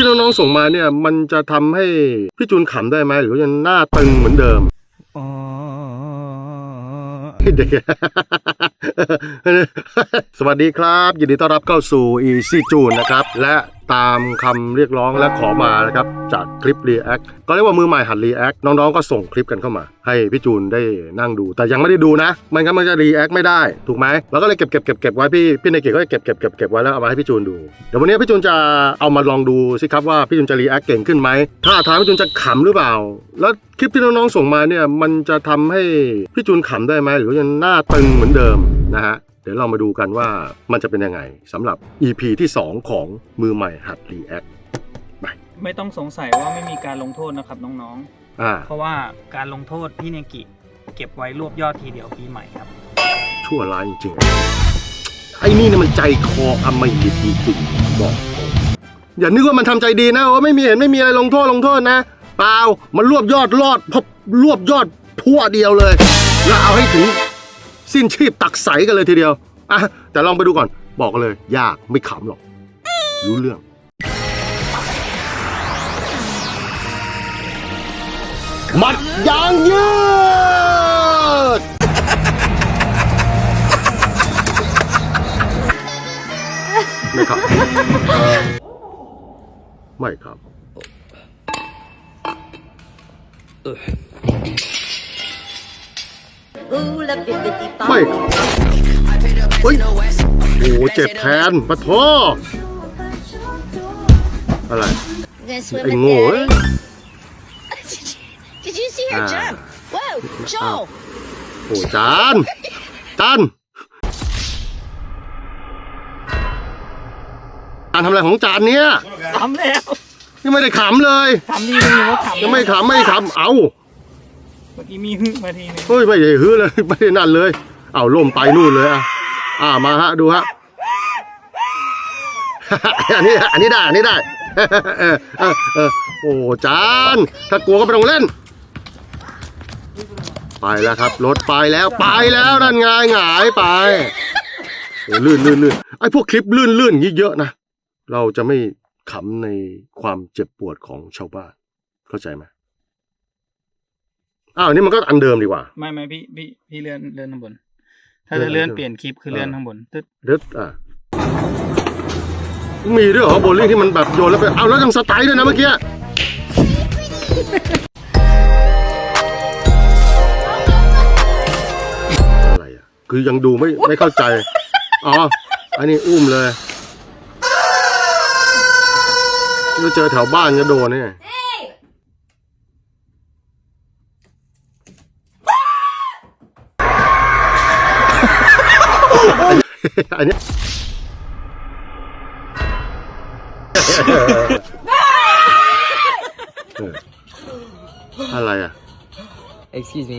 ที่น้องๆส่งมาเนี่ย มันจะทำให้พี่จูนขำได้ไหมหรือว่ายังหน้าตึงเหมือนเดิมอ๋อเด็กสวัสดีครับ ยินดีต้อนรับเข้าสู่ Easy June นะครับ และ ตามคำเรียกร้องและขอมานะครับจากคลิป React ก็เรียกว่ามือใหม่หัด React น้องๆก็ส่งคลิปกันเข้ามา ให้พี่จูนได้นั่งดู แต่ยังไม่ได้ดูนะม่งั้นมันจะ React ไม่ได้ถูกไหมเราก็เลยเก็บเก็บเก็บเก็บไว้พี่พี่ในเกตก็เก็บเก็บเก็บเก็บไว้แล้วเอามาให้พี่จูนดูเดี๋ยววันนี้พี่จูนจะเอามาลองดูสิครับว่าพี่จูนจะ React เก่งขึ้นไหมถ้าทางพี่จูนจะขำหรือเปล่า แล้วคลิปที่น้องๆส่งมาเนี่ยมันจะทำให้พี่จูนขำได้ไหมหรือว่ายังหน้าตึงเหมือนเดิม นะฮะเดี๋ยวเรามาดูกันว่ามันจะเป็นยังไงสำหรับ EP ที่ 2 ของมือใหม่หัด React ไม่ต้องสงสัยว่าไม่มีการลงโทษนะครับน้องอ่าๆ เพราะว่าการลงโทษพี่เนกิ เก็บไว้รวบยอดทีเดียวปีใหม่ครับ ชั่วร้ายจริงๆ ไอ้นี่เนี่ยมันใจคออำมหิตจริงๆบอกตรงอย่านึกว่ามันทำใจดีนะว่าไม่มีเห็นไม่มีอะไรลงโทษลงโทษนะ เปล่า มันรวบยอดรอดพบรวบยอดพัวเดียวเลย แล้วเอาให้ถึง สิ้นชีพตักใสกันเลยทีเดียวอะแต่ลองไปดูก่อน บอกเลย ยากไม่ขำหรอก รู้เรื่อง มัดยางยืด ไม่ครับ ไม่ครับ ไม่ครับเฮ้ยโอ้โหเจ็บแทนปะโทอะไร You gonna swim ไอ้ with โง่เอ้ย Daddy? Did you see her Ah. jump? Whoa, Joel! โอ้จานจานจานทำอะไรของจานเนี้ยทำแล้ว ยังไม่ได้ขำเลย ทำดีนึงว่าขำยังไม่ขำไม่ขำเอาเมื่อกี้มีฮึมาทีนึงเฮ้ยไม่ได้ฮือเลยไม่ได้นั่นเลย เอาล่มไปนู่นเลยอะอ่ามาฮะดูฮะ อันนี้อันนี้ได้อันนี้ได้ เออเออเออโอ้จานถ้ากลัวก็ไม่ต้องเล่น ไปแล้วครับรถไปแล้วไปแล้วนั่นไงหงายไปโอ้ลื่นลื่นลื่นไอ้พวกคลิปลื่นลื่นนี้เยอะนะเราจะไม่ขำในความเจ็บปวดของชาวบ้านเข้าใจไหม อ้าวนี่มันก็อันเดิมดีกว่า ไม่ไม่พี่พี่พี่เลื่อนเลื่อนข้างบน ถ้าเลื่จะอนเลื่อนเลื่อนเปลี่ยนคลิปคือเลื่อนข้างบนตึ๊ดเด็ดอะมีด้วยเหรอโบลิ่งที่มันแบบโยนแล้วไปเอาแล้วยังสไตล์ด้วยนะเมื่อกี้อะไรอะคือยังดูไม่ไม่เข้าใจ อ๋อ อันนี้อุ้มเลยถ้าเจอแถวบ้านจะโดนเนี่ย อันนี้เอออะไรอะ excuse me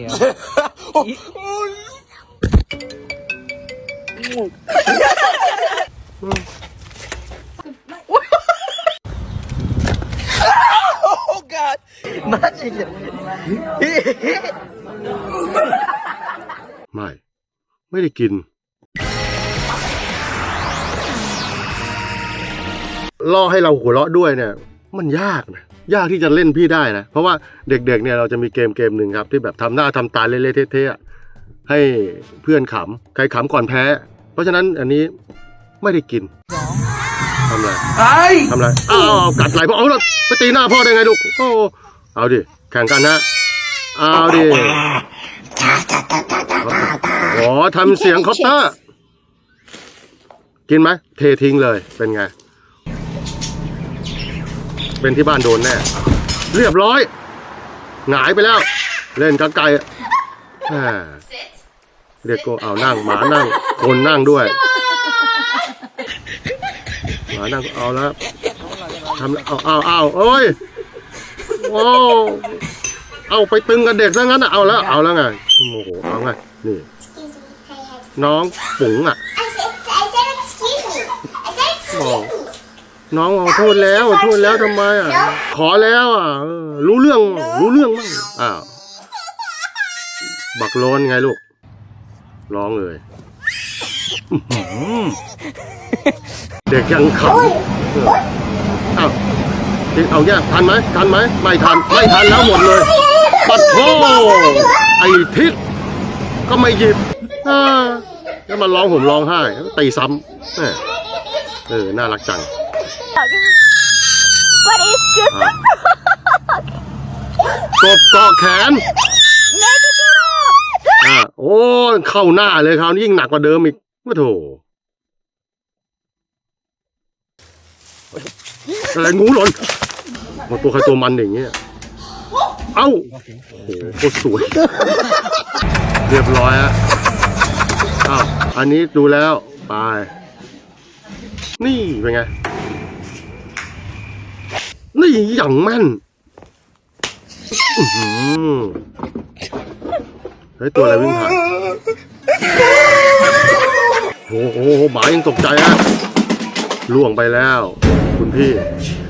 ไม่ ไม่ได้กิน ล่อให้เราหัวเราะด้วยเนี่ยมันยากนะยากที่จะเล่นพี่ได้นะ เพราะว่าเด็กๆเนี่ยเราจะมีเกมเกมหนึ่งครับ ที่แบบทำหน้าทำตาเละๆเทะๆอะให้เพื่อนขำใครขำก่อนแพ้ เพราะฉะนั้นอันนี้ไม่ได้กินทำอะไรทำอะไรอ้าวกัดไหลพ่อเอาละไปตีหน้าพ่อได้ไงลูกโอ้เอาดิแข่งกันนะเอาดิอ๋อทำเสียงคอปเตอร์กินไหมเททิ้งเลยเป็นไง เป็นที่บ้านโดนแน่ เรียบร้อย หงายไปแล้ว เล่นกับไก่แหม่เรียกโกเอานั่งหมานั่ง คนนั่งด้วย หมานั่งเอาแล้วทำเอาเอาเอาเอ้ยโอ้เอาไปตึงกับเด็กซะงั้นอะเอาแล้วเอาแล้วไงโอ้โหเอาไงนี่น้องปุ๋งอะ I said, I said excuse me. I said excuse me. น้องขอโทษแล้วขอโทษแล้วทำไมอะ ขอแล้วอะเออรู้เรื่องรู้เรื่องมั้งอ้าวบักโลนไงลูก ร้องเลยอื้อหือเด็กยังขำเอออ้าวทิศเอาแยกทันไหมทันไหมไม่ทันไม่ทันแล้วหมดเลย ปัดโทไอ้ทิศก็ไม่หยิบอ่าแล้วมันร้องผมร้องไห้แล้วก็ตีซ้ำแหม่เออน่ารักจัง What is this? อะกบเกาะแขนอ่าโอ้เข้าหน้าเลยคราวนี้ยิ่งหนักกว่าเดิมอีกว่าโถอะไรงูหล่นโอ้ตัวใครตัวมันอย่างเงี้ย เอ้า โอ้โหโคตรสวย เรียบร้อยฮะอ้าว อันนี้ดูแล้ว ไป นี่เป็นไง นี่อย่างแม่นอื้อหือเฮ้ยตัวอะไรวิ่งผ่านโอ้โหหมายังตกใจฮะล่วงไปแล้ว คุณพี่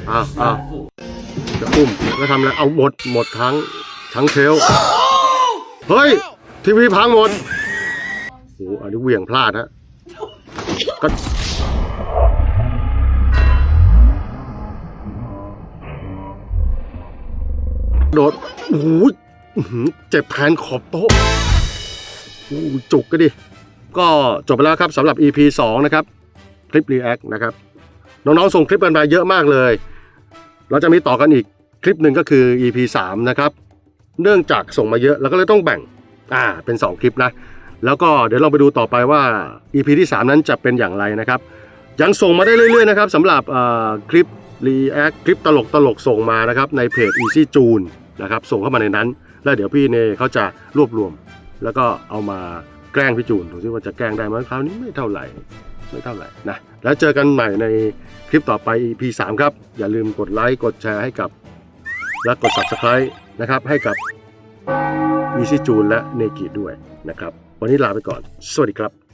อ้าวอ้าวจะอุ้มแล้วทำอะไรเอาหมดหมดทั้งทั้งเทลเฮ้ย ทีวีพังหมดโอ้โหอันนี้เหวี่ยงพลาดฮะก็ โดดโอ้โหเจ็บแทนขอบโต๊ะโอ้จุกก็ดิ ก็จบไปแล้วครับสำหรับ EP 2 นะครับ คลิป React นะครับ น้องๆ ส่งคลิปกันมาเยอะมากเลย เราจะมีต่อกันอีกคลิปหนึ่งก็คือ EP 3 นะครับ เนื่องจากส่งมาเยอะเราก็เลยต้องแบ่ง อ่า เป็น 2 คลิปนะ แล้วก็เดี๋ยวเราไปดูต่อไปว่า EP ที่ 3 นั้นจะเป็นอย่างไรนะครับ ยังส่งมาได้เรื่อยๆนะครับสำหรับคลิป React คลิปตลกตลกส่งมานะครับในเพจ Easy June นะครับส่งเข้ามาในนั้น แล้วเดี๋ยวพี่เนเขาจะรวบรวม แล้วก็เอามาแกล้งพี่จูนดูซิว่าจะแกล้งได้ไหมคราวนี้ไม่เท่าไหร่ไม่เท่าไหร่นะแล้วเจอกันใหม่ในคลิปต่อไป EP 3 ครับ อย่าลืมกดไลค์กดแชร์ให้กับ และกด Subscribe นะครับให้กับ Easy June และเนกิด้วยนะครับ วันนี้ลาไปก่อน สวัสดีครับ